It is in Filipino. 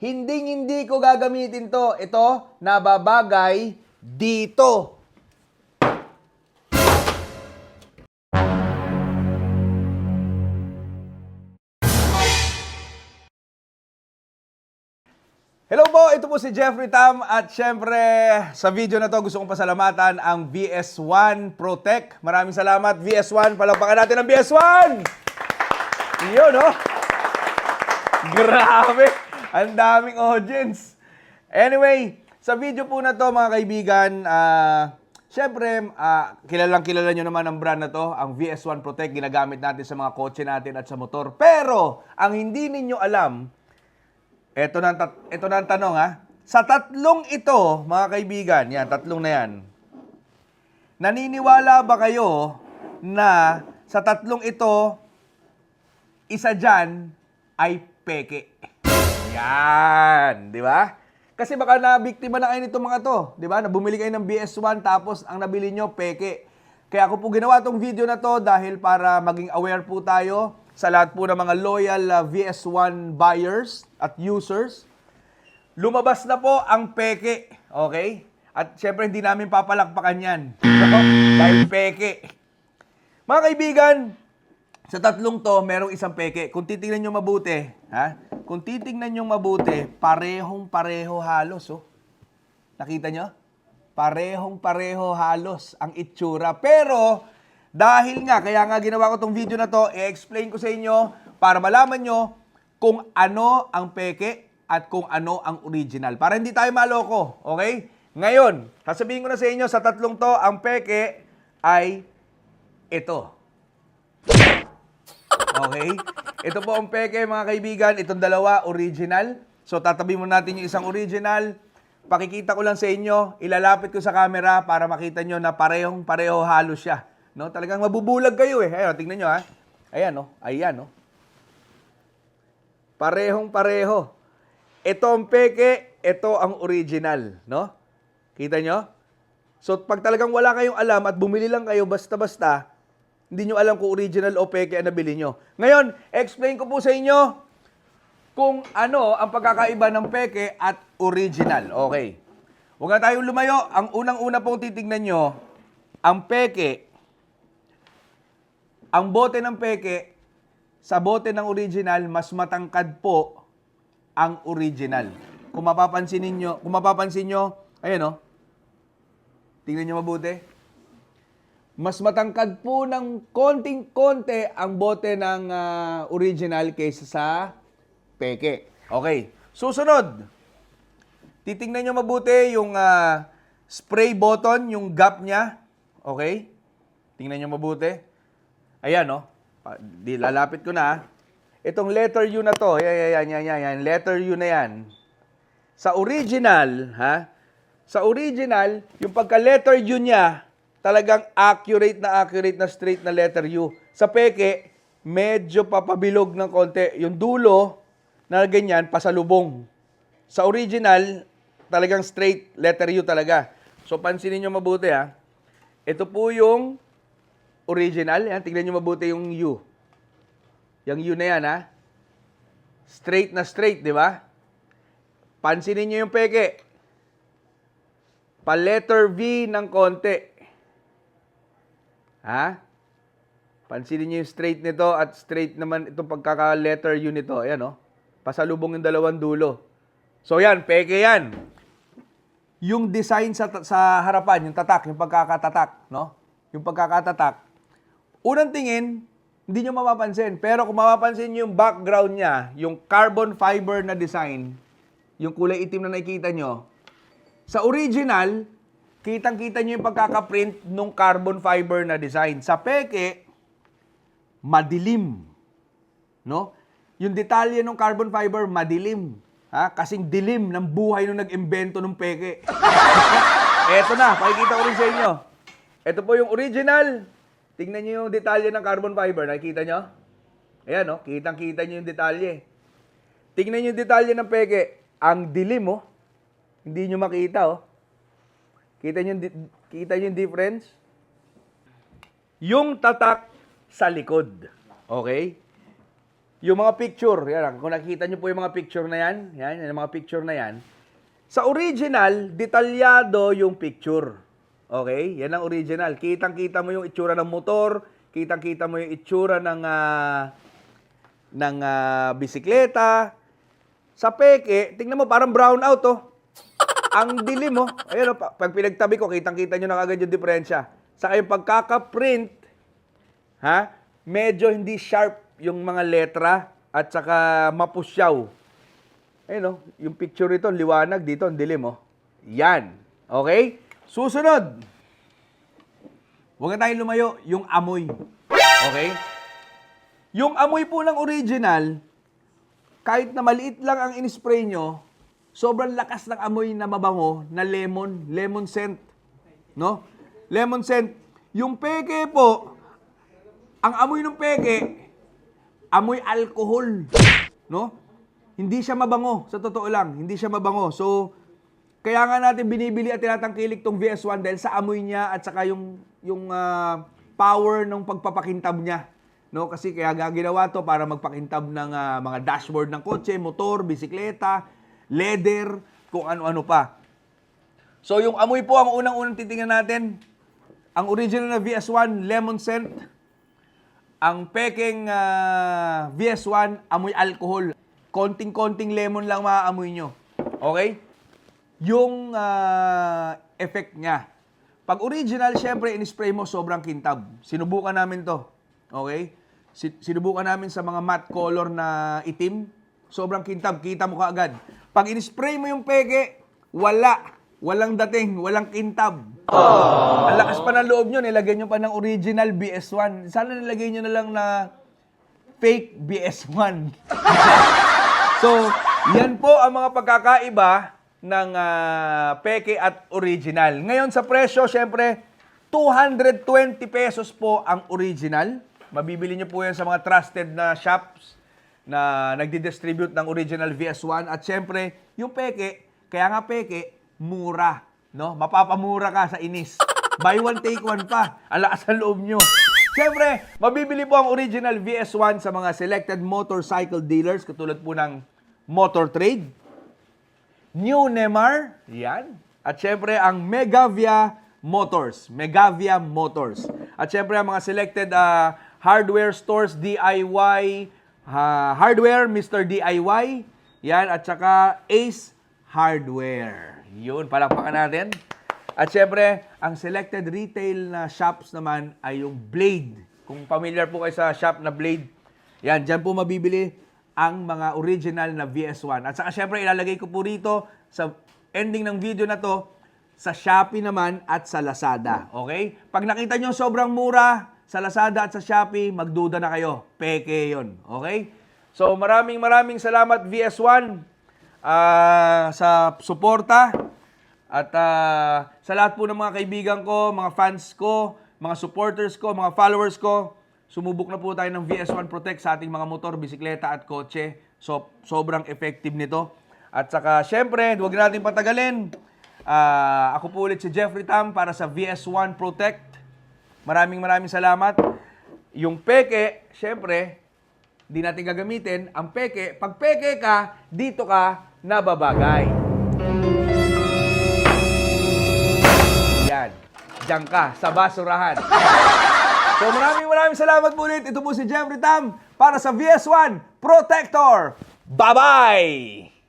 Hindi hindi ko gagamitin to. Ito, nababagay dito. Hello po, ito po si Jeffrey Tam at syempre sa video na to gusto kong pasalamatan ang VS1 Protect. Maraming salamat VS1, palakpakan natin ang VS1! Yun, no? Grabe! Ang daming audience. Anyway, sa video po na to mga kaibigan, ah, syempre, ah, kilalang kilala nyo naman ang brand na to, ang VS1 Protect, ginagamit natin sa mga kotse natin at sa motor. Pero, ang hindi ninyo alam, ito na, ito na ang tanong ha. Sa tatlong ito, mga kaibigan, yan, tatlong na yan, naniniwala ba kayo na sa tatlong ito, isa dyan ay peke? Yan, di ba? Kasi baka na-biktima na kayo nitong mga to, di ba? Na bumili kayo ng BS1 tapos ang nabili nyo, peke. Kaya ako po ginawa tong video na to dahil para maging aware po tayo sa lahat po ng mga loyal uh, VS1 buyers at users. Lumabas na po ang peke, okay? At syempre hindi namin papalakpakan yan. dahil peke. Mga kaibigan, sa tatlong to, merong isang peke. Kung titingnan nyo mabuti, ha? Kung titingnan nyo mabuti, parehong-pareho halos, oh. Nakita nyo? Parehong-pareho halos ang itsura. Pero, dahil nga, kaya nga ginawa ko tong video na to, i-explain ko sa inyo para malaman nyo kung ano ang peke at kung ano ang original. Para hindi tayo maloko, okay? Ngayon, sasabihin ko na sa inyo, sa tatlong to, ang peke ay ito. Okay? Ito po ang peke mga kaibigan. Itong dalawa, original. So tatabi mo natin yung isang original. Pakikita ko lang sa inyo. Ilalapit ko sa camera para makita nyo na parehong pareho halos siya. No? Talagang mabubulag kayo eh. Ayan, tingnan nyo ha. Ayan no. Ayan no. Parehong pareho. Ito ang peke, ito ang original. No? Kita nyo? So pag talagang wala kayong alam at bumili lang kayo basta-basta, hindi nyo alam kung original o peke ang nabili nyo. Ngayon, explain ko po sa inyo kung ano ang pagkakaiba ng peke at original. Okay. Huwag na tayong lumayo. Ang unang-una pong titignan nyo, ang peke, ang bote ng peke, sa bote ng original, mas matangkad po ang original. Kung mapapansin ninyo, kung mapapansin nyo, ayan o, tingnan nyo mabuti mas matangkad po ng konting-konti ang bote ng ah, original kaysa sa peke. Okay. Susunod. Titingnan nyo mabuti yung ah, spray button, yung gap niya. Okay? Tingnan nyo mabuti. Ayan, no? Pa- Di, lalapit ko na. ah. Itong letter U na to. Yan, yan, yan, yan. Letter U na yan. Sa original, ha? Sa original, yung pagka-letter U niya, talagang accurate na accurate na straight na letter U. Sa peke, medyo papabilog ng konti. Yung dulo na ganyan, pasalubong. Sa original, talagang straight letter U talaga. So, pansinin nyo mabuti ha. Ito po yung original. Yan, tignan nyo mabuti yung U. Yung U na yan ha. Straight na straight, di ba? Pansinin nyo yung peke. Pa-letter V ng konti. Ha? Pansinin niyo yung straight nito at straight naman itong pagkaka-letter U nito. Ayan, oh. Pasalubong yung dalawang dulo. So, yan. Peke yan. Yung design sa, sa harapan, yung tatak, yung pagkakatatak, no? Yung pagkakatatak. Unang tingin, hindi nyo mapapansin. Pero kung mapapansin yung background niya, yung carbon fiber na design, yung kulay itim na nakikita nyo, sa original, kitang-kita nyo yung pagkakaprint ng carbon fiber na design. Sa peke, madilim. No? Yung detalye ng carbon fiber, madilim. Ha? Kasing dilim ng buhay nung nag-imbento ng peke. Eto na, pakikita ko rin sa inyo. Ito po yung original. Tingnan nyo yung detalye ng carbon fiber. Nakikita nyo? Ayan, no? Kitang-kita nyo yung detalye. Tingnan nyo yung detalye ng peke. Ang dilim, oh. Hindi nyo makita, oh. Kita di- kita nyo yung difference? Yung tatak sa likod. Okay? yung mga picture, yan, kung nakikita nyo po yung mga picture na yan, yan, yung mga picture na yan, sa original, detalyado yung picture. Okay? Yan ang original. Kitang-kita mo yung itsura ng motor, kitang-kita mo yung itsura ng ah, ng ah, bisikleta. Sa peke, tingnan mo parang brown out oh. Ang dilim oh. Ayun oh, pa- pag pinagtabi ko, kitang-kita nyo na kagad yung diferensya. Saka yung pagkaka-print, ha? Medyo hindi sharp yung mga letra at saka mapusyaw. Ayun oh, yung picture nito, liwanag dito, ang dilim oh. Yan. Okay? Susunod. Huwag na tayong lumayo, yung amoy. Okay? Yung amoy po ng original, kahit na maliit lang ang in-spray nyo, sobrang lakas ng amoy na mabango na lemon, lemon scent. No? Lemon scent. Yung peke po, ang amoy ng peke, amoy alcohol. No? Hindi siya mabango, sa totoo lang. Hindi siya mabango. So, kaya nga natin binibili at tinatangkilik tong VS1 dahil sa amoy niya at saka yung, yung ah, power ng pagpapakintab niya. No, kasi kaya gaginawa to para magpakintab ng ah, mga dashboard ng kotse, motor, bisikleta, leather, kung ano-ano pa. So yung amoy po ang unang-unang titingnan natin. Ang original na VS1 lemon scent. Ang peking ah, VS1 amoy alcohol. Konting-konting lemon lang maaamoy nyo. Okay? Yung ah, effect niya. Pag original, syempre, in-spray mo, sobrang kintab. Sinubukan namin to. Okay? Si- Sinubukan namin sa mga matte color na itim. Sobrang kintab. Kita mo kaagad. Pag in-spray mo yung peke, wala. Walang dating. Walang kintab. Ang lakas pa ng loob nyo. Nilagay nyo pa ng original BS1. Sana nilagay nyo na lang na fake BS1. So, yan po ang mga pagkakaiba ng ah, peke at original. Ngayon sa presyo, syempre, 220 pesos po ang original. Mabibili nyo po yan sa mga trusted na shops na nagdi-distribute ng original VS1. At syempre, yung peke, kaya nga peke, mura. No? Mapapamura ka sa inis. Buy one, take one pa. Ang lakas ng loob nyo. Siyempre, mabibili po ang original VS1 sa mga selected motorcycle dealers katulad po ng Motor Trade, New Nemar, yan. At syempre ang Megavia Motors, Megavia Motors. At syempre ang mga selected ah, hardware stores, DIY, ah, hardware, Mr. DIY, yan. At saka Ace Hardware. Yun, palakpakan natin. At syempre, ang selected retail na shops naman ay yung Blade. Kung familiar po kayo sa shop na Blade, yan, dyan po mabibili ang mga original na VS1. At saka syempre, ilalagay ko po rito sa ending ng video na to, sa Shopee naman at sa Lazada. Okay? Pag nakita nyo sobrang mura sa Lazada at sa Shopee, magduda na kayo. Peke yon Okay? So maraming maraming salamat VS1 ah, sa suporta. At ah, sa lahat po ng mga kaibigan ko, mga fans ko, mga supporters ko, mga followers ko, sumubok na po tayo ng VS1 Protect sa ating mga motor, bisikleta at kotse. So, sobrang effective nito. At saka, syempre, huwag natin patagalin. Ah, ako po ulit si Jeffrey Tam para sa VS1 Protect. Maraming maraming salamat. Yung peke, syempre, di natin gagamitin. Ang peke, pag peke ka, dito ka nababagay. Yan. Diyan ka, sa basurahan. so maraming maraming salamat ulit. Ito po si Jeffrey Tam para sa VS1 Protector. Bye-bye!